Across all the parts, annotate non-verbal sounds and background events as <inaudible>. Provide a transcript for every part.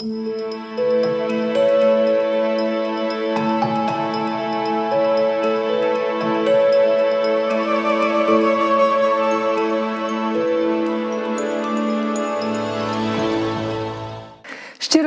Щиро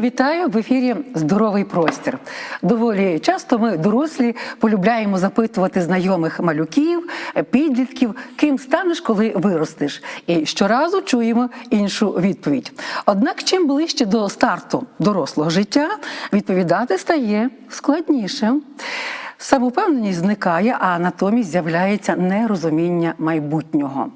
вітаю в ефірі Здоровий простір. Доволі часто ми, дорослі, полюбляємо запитувати знайомих малюків, підлітків, ким станеш, коли виростеш. І щоразу чуємо іншу відповідь. Однак, чим ближче до старту дорослого життя, відповідати стає складніше. Самопевненість зникає, а натомість з'являється нерозуміння майбутнього.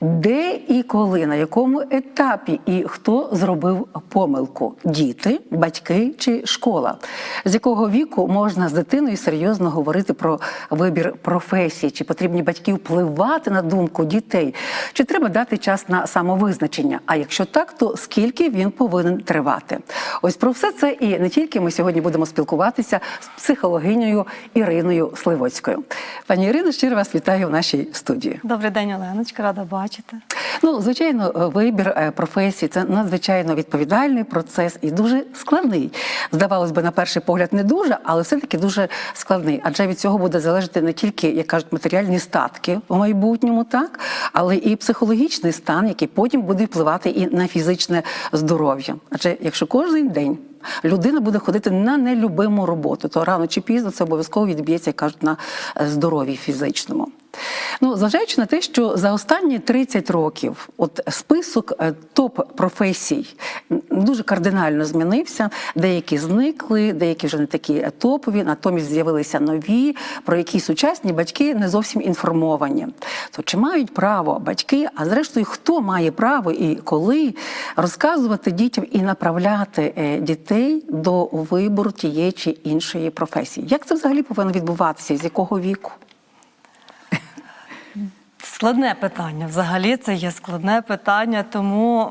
Де і коли, на якому етапі і хто зробив помилку? Діти, батьки чи школа? З якого віку можна з дитиною серйозно говорити про вибір професії? Чи потрібні батьки впливати на думку дітей? Чи треба дати час на самовизначення? А якщо так, то скільки він повинен тривати? Ось про все це і не тільки ми сьогодні будемо спілкуватися з психологинею Іриною Сливоцькою. Пані Ірино, щиро вас вітаю в нашій студії. Добрий день, Оленочка, рада бачити. Ну, звичайно, вибір е, професії це надзвичайно відповідальний процес і дуже складний. Здавалось би, на перший погляд, не дуже, але все-таки дуже складний. Адже від цього буде залежати не тільки, як кажуть, матеріальні статки в майбутньому, так, але і психологічний стан, який потім буде впливати і на фізичне здоров'я. Адже якщо кожен день людина буде ходити на нелюбиму роботу, то рано чи пізно це обов'язково відб'ється, кажуть, на е, здоров'ї фізичному. Ну, зважаючи на те, що за останні 30 років от список е, топ-професій дуже кардинально змінився. Деякі зникли, деякі вже не такі е, топові, натомість з'явилися нові, про які сучасні батьки не зовсім інформовані. То чи мають право батьки, а зрештою, хто має право і коли розказувати дітям і направляти е, дітей до вибору тієї чи іншої професії? Як це взагалі повинно відбуватися? З якого віку? Складне питання. Взагалі це є складне питання, тому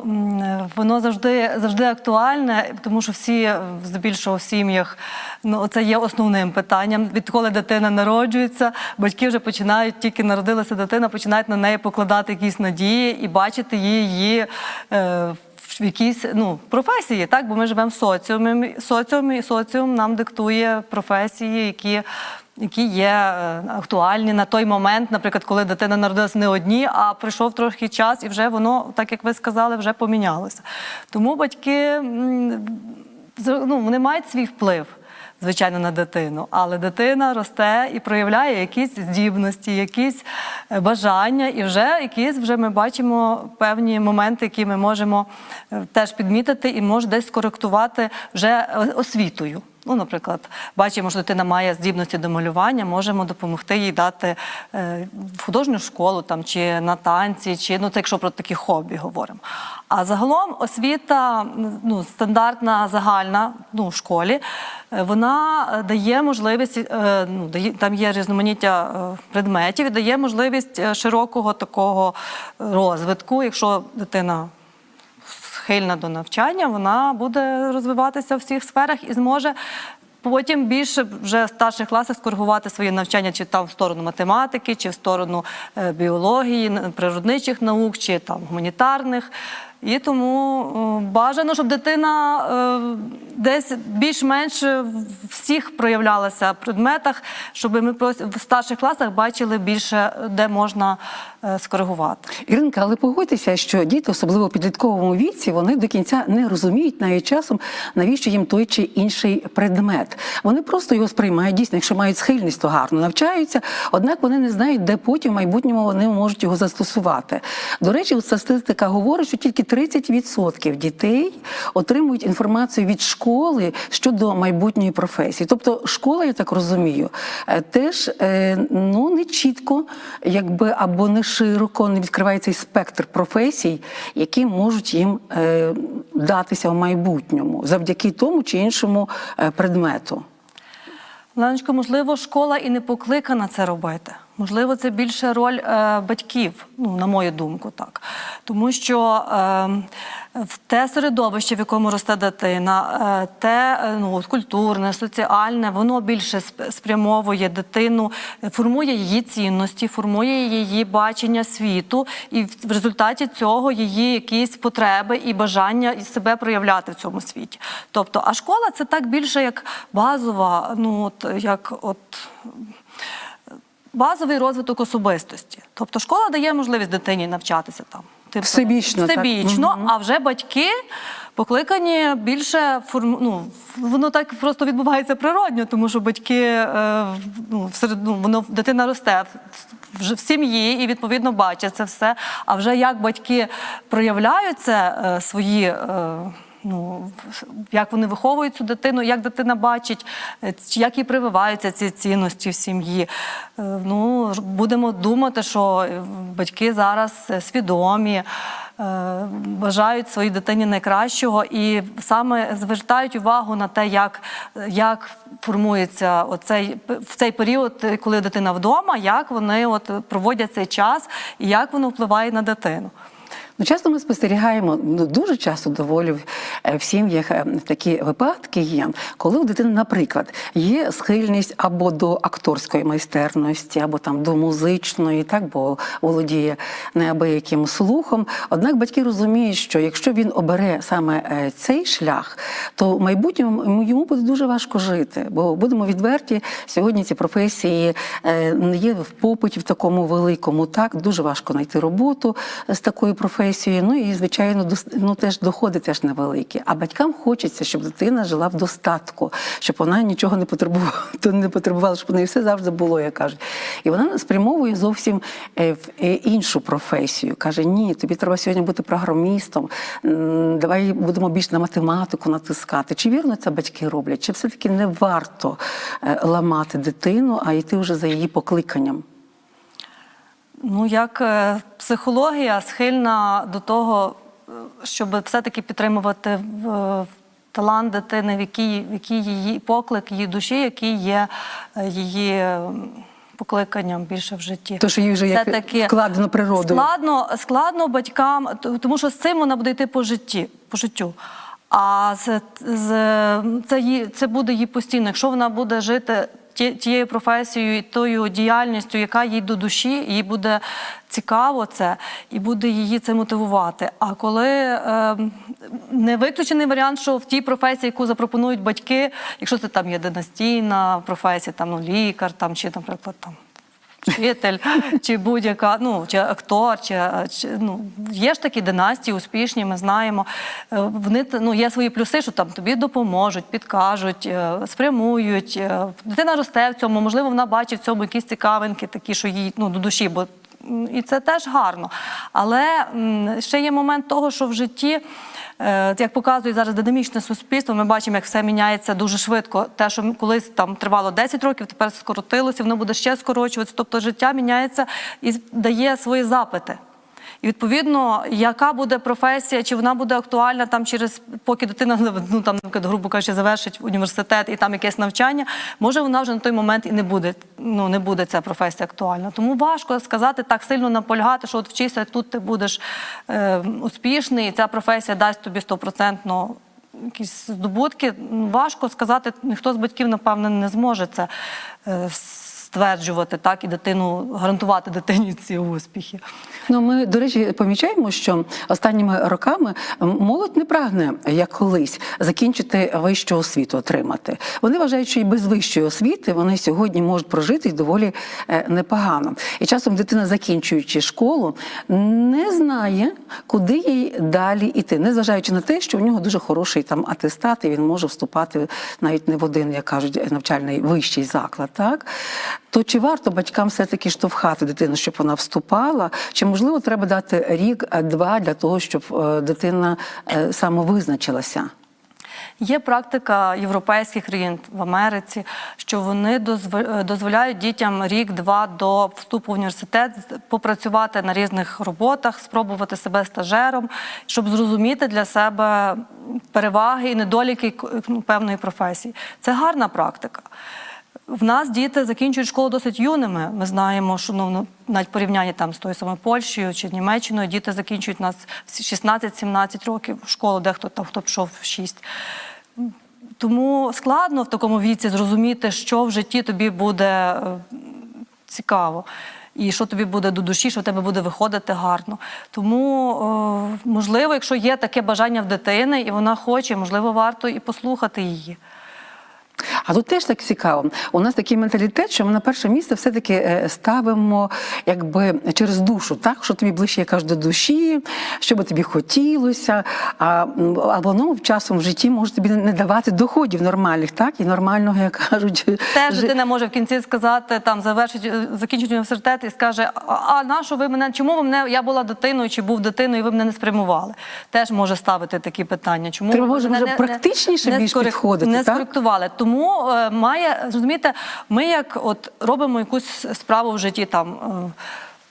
воно завжди завжди актуальне, тому що всі здебільшого в сім'ях ну це є основним питанням. Відколи дитина народжується, батьки вже починають тільки народилася дитина, починають на неї покладати якісь надії і бачити її. Е, в якійсь ну професії, так бо ми живемо в соціумі, соціумі, і соціум нам диктує професії, які які є е, актуальні на той момент, наприклад, коли дитина народилася не одні, а пройшов трохи час, і вже воно, так як ви сказали, вже помінялося. Тому батьки ну, вони мають свій вплив. Звичайно, на дитину, але дитина росте і проявляє якісь здібності, якісь е, бажання, і вже якісь вже ми бачимо певні моменти, які ми можемо е, теж підмітити і може десь скоректувати вже освітою. Ну, наприклад, бачимо, що дитина має здібності до малювання, можемо допомогти їй дати е, в художню школу там, чи на танці, чи ну це якщо про такі хобі говоримо. А загалом освіта ну, стандартна, загальна ну, в школі, е, вона е, дає можливість, е, ну, дає, там є різноманіття е, предметів дає можливість е, широкого такого розвитку, якщо дитина схильна до навчання, вона буде розвиватися в всіх сферах і зможе. Потім більше вже в старших класах скоригувати своє навчання, чи там в сторону математики, чи в сторону е, біології, природничих наук, чи там гуманітарних. І тому е, бажано, щоб дитина е, десь більш-менш в всіх проявлялася в предметах, щоб ми в старших класах бачили більше, де можна е, скоригувати. Іринка, але погодьтеся, що діти, особливо в підлітковому віці, вони до кінця не розуміють навіть часом, навіщо їм той чи інший предмет. Вони просто його сприймають дійсно, якщо мають схильність, то гарно навчаються. Однак вони не знають, де потім в майбутньому вони можуть його застосувати. До речі, статистика говорить, що тільки 30% дітей отримують інформацію від школи щодо майбутньої професії. Тобто, школа, я так розумію, е, теж е, ну не чітко, якби або не широко не відкриває цей спектр професій, які можуть їм е, датися в майбутньому завдяки тому чи іншому предмету. Леночко, можливо, школа і не покликана це робити. Можливо, це більше роль е, батьків, ну, на мою думку, так. Тому що е, те середовище, в якому росте дитина, е, те е, ну, культурне, соціальне, воно більше спрямовує дитину, формує її цінності, формує її бачення світу, і в результаті цього її якісь потреби і бажання себе проявляти в цьому світі. Тобто, а школа це так більше як базова, ну от як от базовий розвиток особистості. Тобто школа дає можливість дитині навчатися там. Типу, Всебічно, так. а вже батьки покликані більше форм... ну, воно так просто відбувається природньо, тому що батьки е, ну, всеред, ну, воно дитина росте в, в сім'ї і відповідно бачить це все. А вже як батьки проявляють це е, свої. Ну, як вони виховують цю дитину, як дитина бачить, е, як їй прививаються ці цінності в сім'ї. Е, Ну, будемо думати, що е, батьки зараз свідомі, бажають своїй дитині найкращого і саме звертають увагу на те, як, як формується оцей, в цей період, коли дитина вдома, як вони от проводять цей час і як воно впливає на дитину. Ну, часто ми спостерігаємо, ну дуже часто доволі в- е, сім'ях е, такі випадки є, коли у дитини, наприклад, є схильність або до акторської майстерності, або там до музичної, так бо володіє неабияким слухом. Однак батьки розуміють, що якщо він обере саме е, цей шлях, то в майбутньому йому буде дуже важко жити. Бо будемо відверті, сьогодні ці професії не є в попиті в такому великому. Так дуже важко знайти роботу з такою професією. Ну і звичайно, ну теж доходи теж невеликі. А батькам хочеться, щоб дитина жила в достатку, щоб вона нічого не потребувала, <laughs> не потребувала, щоб у неї все завжди було, як кажуть. І вона спрямовує зовсім е, в е, іншу професію. каже: ні, тобі треба сьогодні бути програмістом. Давай будемо більш на математику натискати. Чи вірно це батьки роблять? Чи все-таки не варто е, ламати дитину, а йти вже за її покликанням? Ну, як е, психологія схильна до того, е, щоб все-таки підтримувати е, талант дитини, в якій, в якій її поклик, її душі, який є її покликанням більше в житті. То, що їй вже як вкладено природою. Складно, складно батькам, тому що з цим вона буде йти по житті, по життю. А з, з, це, їй, це буде їй постійно. Якщо вона буде жити тією професією і тою діяльністю, яка їй до душі, їй буде цікаво це і буде її це мотивувати. А коли е, не виключений варіант, що в тій професії, яку запропонують батьки, якщо це там є династійна професія, там ну лікар, там чи, наприклад, там вчитель, чи будь-яка, ну чи актор, чи, чи ну є ж такі династії успішні, ми знаємо. Е, Вони ну, є свої плюси, що там тобі допоможуть, підкажуть, е, спрямують. Е, Дитина росте в цьому, можливо, вона бачить в цьому якісь цікавинки, такі, що їй ну, до душі, бо і це теж гарно. Але ще є момент того, що в житті. Е, Як показує зараз динамічне суспільство, ми бачимо, як все міняється дуже швидко. Те, що колись там тривало 10 років, тепер скоротилося, воно буде ще скорочуватися. Тобто життя міняється і дає свої запити. І відповідно, яка буде професія, чи вона буде актуальна там через поки дитина ну там, грубо кажучи, завершить університет і там якесь навчання, може вона вже на той момент і не буде. Ну не буде ця професія актуальна. Тому важко сказати так сильно наполягати, що от вчися тут ти будеш е, успішний, і ця професія дасть тобі стопроцентно якісь здобутки. Важко сказати, ніхто з батьків, напевно, не зможе це е, стверджувати, так і дитину гарантувати дитині ці успіхи. Ну, ми, до речі, помічаємо, що останніми роками молодь не прагне, як колись, закінчити вищу освіту отримати. Вони вважають, що і без вищої освіти вони сьогодні можуть прожити доволі е, непогано. І часом дитина, закінчуючи школу, не знає, куди їй далі йти, незважаючи на те, що у нього дуже хороший там атестат, і він може вступати навіть не в один, як кажуть, навчальний вищий заклад. Так то чи варто батькам все-таки штовхати дитину, щоб вона вступала? Чи можливо треба дати рік-два для того, щоб е, дитина е, самовизначилася? Є практика європейських країн в Америці, що вони е, дозволяють дітям рік-два до вступу в університет попрацювати на різних роботах, спробувати себе стажером, щоб зрозуміти для себе переваги і недоліки певної професії. Це гарна практика. В нас діти закінчують школу досить юними. Ми знаємо, що ну, ну, навіть порівняння там з тою самою Польщею чи Німеччиною, діти закінчують нас 16-17 років школу, дехто там хто пішов в 6. Тому складно в такому віці зрозуміти, що в житті тобі буде е, цікаво. І що тобі буде до душі, що в тебе буде виходити гарно. Тому, е, можливо, якщо є таке бажання в дитини, і вона хоче, можливо, варто і послухати її. А тут теж так цікаво. У нас такий менталітет, що ми на перше місце все-таки е, ставимо якби через душу, так що тобі ближче якась до душі, що би тобі хотілося. А, а воно часом в житті може тобі не давати доходів нормальних, так і нормального, як <laughs> кажуть, Теж дитина може в кінці сказати, там завершить, е, закінчить університет і скаже: А, а на що ви мене? Чому ви мене? Я була дитиною чи був дитиною, і ви мене не спрямували? Теж може ставити такі питання. Чому Треба, може, мене може, практичніше більш підходити, Не так? скоректували. Тому е, має розумієте, ми як от робимо якусь справу в житті там. е,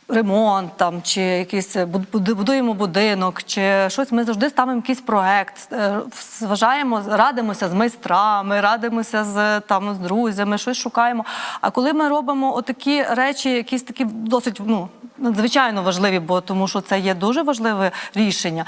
Ремонт там чи якийсь е, буд- буд- будуємо будинок, чи щось. Ми завжди ставимо якийсь проект, зважаємо, радимося з майстрами, радимося з там з друзями, щось шукаємо. А коли ми робимо отакі речі, якісь такі досить ну надзвичайно важливі, бо тому що це є дуже важливе рішення.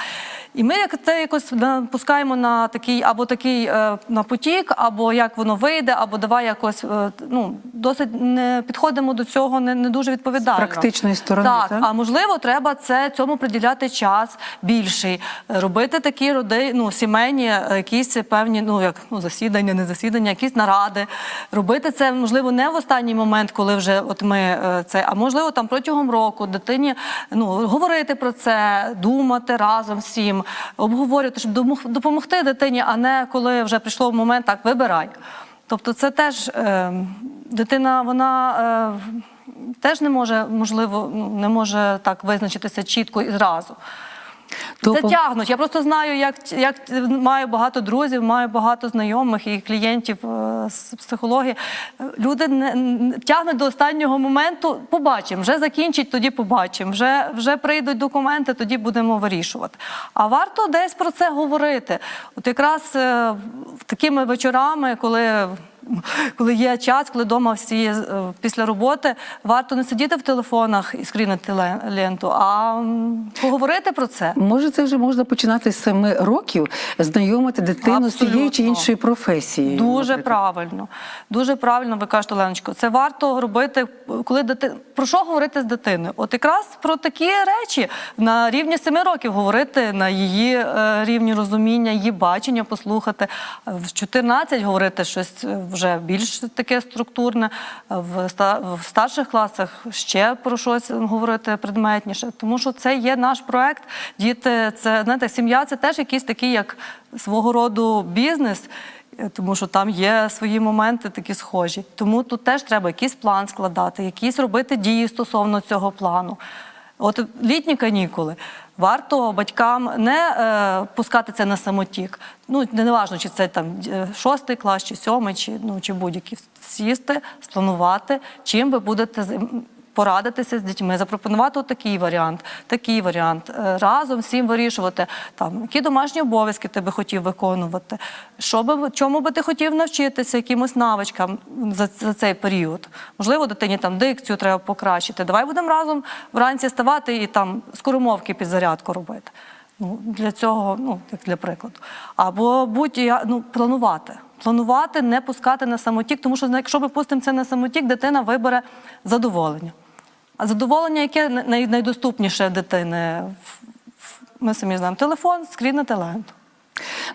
І ми як це якось пускаємо на такий або такий е, на потік, або як воно вийде, або давай якось е, ну досить не підходимо до цього не, не дуже відповідально. З практичної сторони, Так, так? а можливо, треба це цьому приділяти час більший, робити такі роди, ну сімейні, е, якісь певні, ну як ну засідання, не засідання, якісь наради. Робити це можливо не в останній момент, коли вже от ми це, а можливо там протягом року дитині ну говорити про це, думати разом всім, обговорювати, щоб допомогти дитині, а не коли вже прийшло момент, так вибирай. Тобто, це теж е, дитина, вона. Е, теж не може, можливо, ну, не може так визначитися чітко і зразу. Це по- тягнуть. Я просто знаю, як, як маю багато друзів, маю багато знайомих і клієнтів е, з психології. Люди не, не- тягнуть до останнього моменту. Побачимо, вже закінчить, тоді побачимо. Вже, вже прийдуть документи, тоді будемо вирішувати. А варто десь про це говорити. От якраз е, такими вечорами, коли коли є час, коли вдома всі е, після роботи, варто не сидіти в телефонах і скрінити ленту, а поговорити про це. Може, це вже можна починати з семи років, знайомити дитину з тією чи Абсолютно. іншою професією. Дуже наприклад. правильно, дуже правильно ви кажете, Леночко. Це варто робити, коли дитина. Про що говорити з дитиною? От якраз про такі речі на рівні семи років говорити на її е, рівні розуміння, її бачення, послухати. В 14 говорити щось е, вже більш таке структурне, в, старших класах ще про щось говорити предметніше. Тому що це є наш проект. Діти, це знаєте, сім'я це теж якийсь такий, як свого роду бізнес. Тому що там є свої моменти такі схожі. Тому тут теж треба якийсь план складати, якісь робити дії стосовно цього плану. От літні канікули. Варто батькам не е, пускати це на самотік. Ну не важливо, чи це там е, шостий клас, чи сьомий, чи ну чи будь-який. Сісти, спланувати, чим ви будете порадитися з дітьми, запропонувати такий варіант, такий варіант, Е, разом всім вирішувати, там, які домашні обов'язки ти би хотів виконувати, що би, чому би ти хотів навчитися, якимось навичкам за, за цей період. Можливо, дитині там дикцію треба покращити. Давай будемо разом вранці ставати і там скоромовки під зарядку робити. Ну, для цього, ну, як для прикладу. Або будь ну, планувати. Планувати, не пускати на самотік, тому що якщо ми пустимо це на самотік, дитина вибере задоволення. А задоволення, яке най- найдоступніше дитини, ми самі знаємо, телефон, скрінити талант.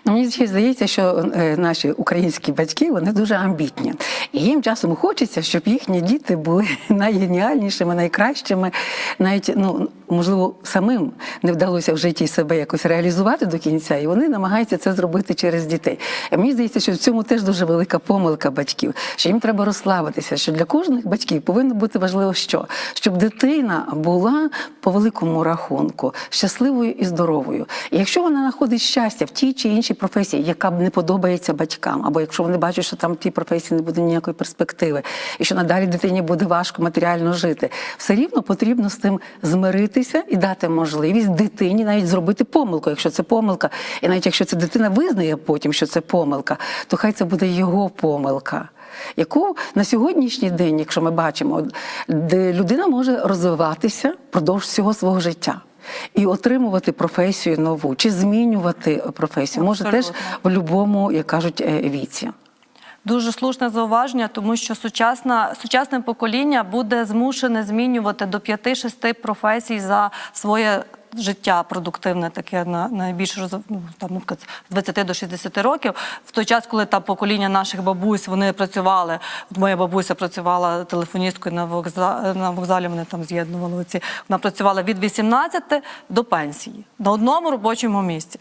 Ну, мені здається, що е, наші українські батьки вони дуже амбітні. І їм часом хочеться, щоб їхні діти були <laughs> найгеніальнішими, найкращими. Навіть ну можливо самим не вдалося в житті себе якось реалізувати до кінця, і вони намагаються це зробити через дітей. І мені здається, що в цьому теж дуже велика помилка батьків, що їм треба розслабитися. Що для кожних батьків повинно бути важливо, що щоб дитина була по великому рахунку щасливою і здоровою. І якщо вона знаходить щастя в тій чи іншій професії, яка б не подобається батькам, або якщо вони бачать, що там в тій професії не буде ніякої перспективи, і що надалі дитині буде важко матеріально жити, все рівно потрібно з тим змиритися і дати можливість дитині навіть зробити помилку, якщо це помилка, і навіть якщо ця дитина визнає потім, що це помилка, то хай це буде його помилка. яку на сьогоднішній день, якщо ми бачимо, де людина може розвиватися впродовж всього свого життя. І отримувати професію нову чи змінювати професію може теж в будь-якому, як кажуть, е, віці. Дуже слушне зауваження, тому що сучасна, сучасне покоління буде змушене змінювати до 5-6 професій за своє життя продуктивне, таке на найбільш роз- ну, там, з 20 до 60 років. В той час, коли там покоління наших бабусь вони працювали. От моя бабуся працювала телефоністкою на вокзалі, на вокзалі. Вони там з'єднували ці. Вона працювала від 18 до пенсії на одному робочому місці.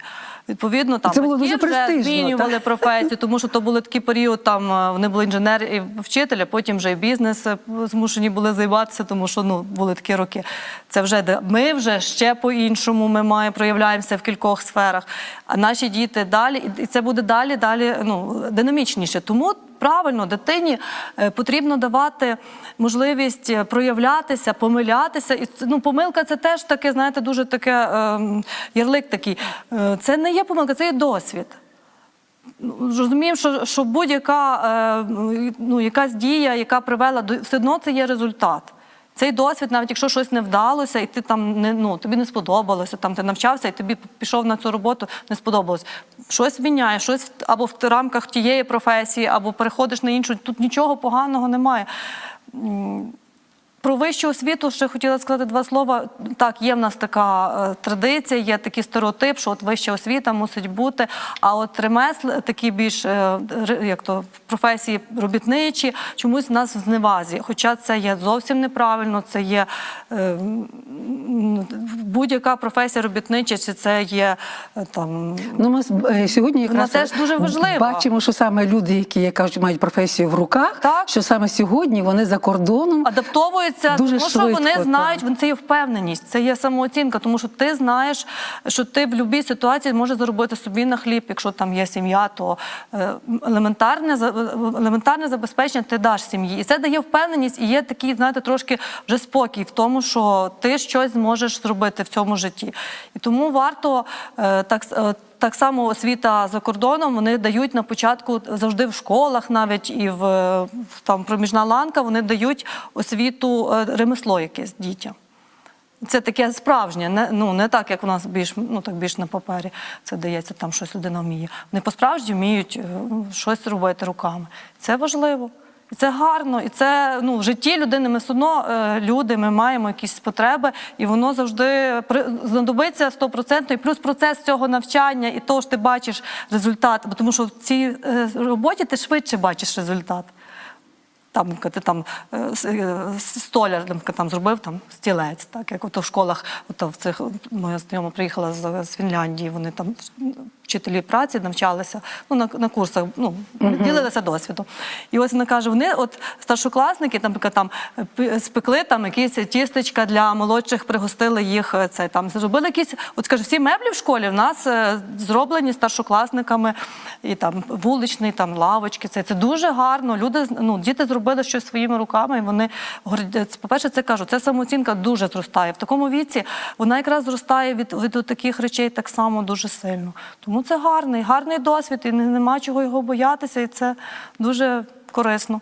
Відповідно, там це було дуже вже престижно, змінювали так? професію, тому що то були такий період, там е, вони були інженер і вчитель, а потім вже і бізнес е, змушені були займатися, тому що ну були такі роки. Це вже ми вже ще по-іншому. Ми маємо проявляємося в кількох сферах. А наші діти далі, і це буде далі, далі ну динамічніше. Тому правильно дитині е, потрібно давати можливість е, проявлятися, помилятися. І ну, помилка це теж таке, знаєте, дуже таке ем, ярлик такий. Е, Це не є помилка, це є досвід. Ну, Розуміємо, що, що будь-яка ну, якась дія, яка привела до все одно це є результат. Цей досвід, навіть якщо щось не вдалося, і ти там не ну тобі не сподобалося, там ти навчався, і тобі пішов на цю роботу, не сподобалось. Щось міняє, щось або в рамках тієї професії, або переходиш на іншу. Тут нічого поганого немає. Про вищу освіту ще хотіла сказати два слова. Так, є в нас така е, традиція, є такий стереотип, що от вища освіта мусить бути. А от ремесл, такі більш е, як то професії робітничі, чомусь в нас в зневазі. Хоча це є зовсім неправильно, це є е, будь-яка професія робітнича, чи це є там. Ну, ми сьогодні якраз теж дуже важлива. бачимо, що саме люди, які як кажуть, мають професію в руках, Так. що саме сьогодні вони за кордоном адаптовуються, Дуже тому що вони швидко, знають, так. це є впевненість, це є самооцінка, тому що ти знаєш, що ти в будь-якій ситуації можеш заробити собі на хліб, якщо там є сім'я, то е, елементарне елементарне забезпечення ти даш сім'ї. І це дає впевненість, і є такий, знаєте, трошки вже спокій в тому, що ти щось зможеш зробити в цьому житті. І тому варто е, так. Так само освіта за кордоном вони дають на початку завжди в школах, навіть і в, там проміжна ланка, вони дають освіту е, ремесло якесь дітям. Це таке справжнє, не, ну, не так, як у нас більш, ну, так більш на папері це дається, там щось людина вміє. Вони по-справжньому вміють е, щось робити руками. Це важливо. І це гарно, і це ну, в житті людини ми все одно е, люди, ми маємо якісь потреби, і воно завжди знадобиться 100%. І плюс процес цього навчання, і то ж ти бачиш результат, бо тому що в цій е, роботі ти швидше бачиш результат. Там ти там е, столяр там зробив там стілець, так як ото в школах, ото в цих моя знайома приїхала з Фінляндії. Вони там вчителі праці навчалися ну на, на курсах, ну ділилися досвідом. І ось вона каже: вони, от старшокласники, там, там е, спекли там якісь тістечка для молодших, пригостили їх. е, Це там зробили якісь, от скаже, всі меблі в школі в нас е, зроблені старшокласниками, і там вуличний, там лавочки. Це, це дуже гарно. Люди ну, діти зробили щось своїми руками, і вони говорять, по-перше, це кажу, це самооцінка дуже зростає. В такому віці вона якраз зростає від, від таких речей так само дуже сильно. Тому це гарний, гарний досвід, і не- нема чого його боятися, і це дуже корисно.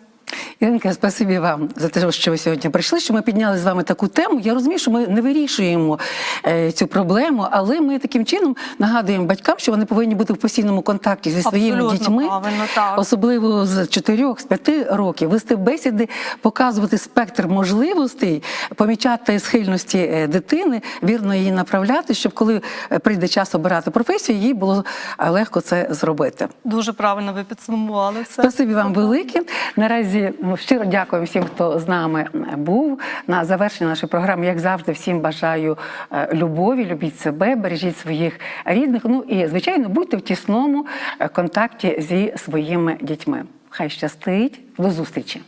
Іринка, спасибі вам за те, що ви сьогодні прийшли. Що ми підняли з вами таку тему. Я розумію, що ми не вирішуємо е, цю проблему, але ми таким чином нагадуємо батькам, що вони повинні бути в постійному контакті зі своїми Абсолютно дітьми, правильно, так. особливо з 4 з 5 років, вести бесіди, показувати спектр можливостей, помічати схильності е, дитини, вірно її направляти, щоб коли е, прийде час обирати професію, їй було легко це зробити. Дуже правильно ви підсумували все. Спасибі вам велике. Наразі щиро дякую всім, хто з нами був. На завершення нашої програми, як завжди, всім бажаю е, любові, любіть себе, бережіть своїх рідних. Ну і звичайно, будьте в тісному е, контакті зі своїми дітьми. Хай щастить, до зустрічі.